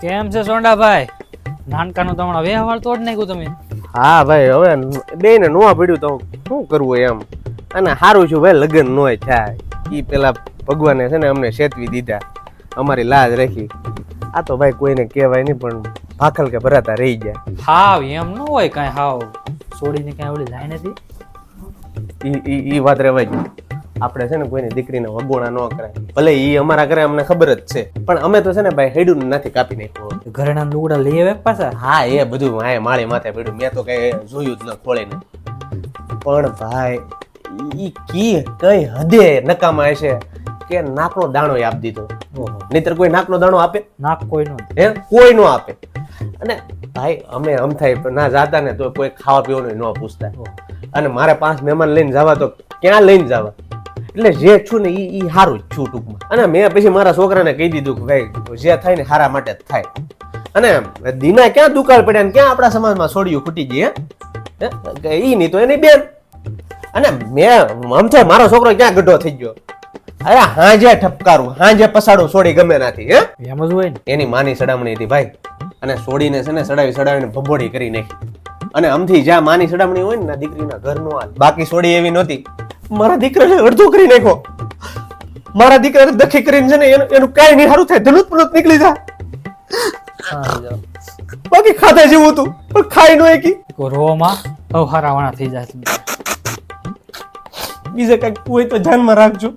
કેમ છે સોંડાભાઈ? નાનકાનું તમારા વ્યવહાર તોડ નાખ્યું તમે. હા ભાઈ હવે બે ને નોવા પડ્યું તો શું કરવું એમ? અને સારું છું ભાઈ લગ્ન નો થાય. એ પેલા ભગવાને છે ને અમને શેતવી દીધા. અમારી લાજ રાખી. આ તો ભાઈ કોઈને કહેવાય નહીં પણ ભાખલ કે ભરાતા રહી ગયા. હાવ એમ ન હોય કાંઈ હાવ. છોડીને કાંઈ ઓલી લાઈન હતી? ઈ ઈ વાત રેવાય. ગઈ આપણે છે ને કોઈની દીકરીને વગોણા ન કરાય. ભલે એ અમારા ઘરે અમને ખબર જ છે. પણ અમે તો છે ને ભાઈ હેડું નથી કાપી નાખ્યું ઘરેણા લુગડા લઈ આવે પાછા? હા એ બધું માએ માળી માથે પડ્યું. મેં તો કઈ જોયું જ ન ખોળીને. પણ ભાઈ ઈ કી કઈ હદે નકામા છે કે નાકનો દાણો આપી દીધો. નહીતર કોઈ નાકનો દાણો આપે? નાક કોઈ નો હે? કોઈ નો આપે. અને ભાઈ અમે આમ થાય ના જાતા ને તો કોઈ ખાવા પીવાનું ન પૂછતા. અને મારે પાંચ મહેમાન લઈને જવા તો ક્યાં લઈને જવા? એટલે જે છું ને એ સારું જ છું ટૂંકમાં. અને મેં પછી મારા છોકરાને કહી દીધું કે ભાઈ જે થાય ને સારા માટે જ થાય. અને દીના ક્યાં દુકાળ પડ્યા ને ક્યાં આપણા સમાજમાં છોડ્યું ખૂટી ગઈ હે? હે? નહીં તો એની બેન. અને મેં આમ થાય મારો છોકરો ક્યાં ગઢો થઈ ગયો? અરે હાજે ઠપકારું હાજે પસાડું છોડી ગમે નાથી હે? એમ જ હોય ને. એની માની સડામણી હતી ભાઈ. અને સોડીને છે ને સડાવી સડાવીને ભભોડી કરી નાખી. અને આમથી જ્યાં માની સડામણી હોય ને ના દીકરીના ઘરનો બાકી સોડી એવી નહોતી. મારા દીકરાને અડધો કરી નાખો મારા દીકરાને દખી કરીને છે ને એનું કાંઈ નહીં સારું થાય ધનુત પનુત નીકળી જાય બાકી ખાધા જેવું હતું પણ ખાઈ નો એકી રોમાં હવહારાવાણા થઈ જાય. બીજે કંઈક હોય તો ધ્યાનમાં રાખજો.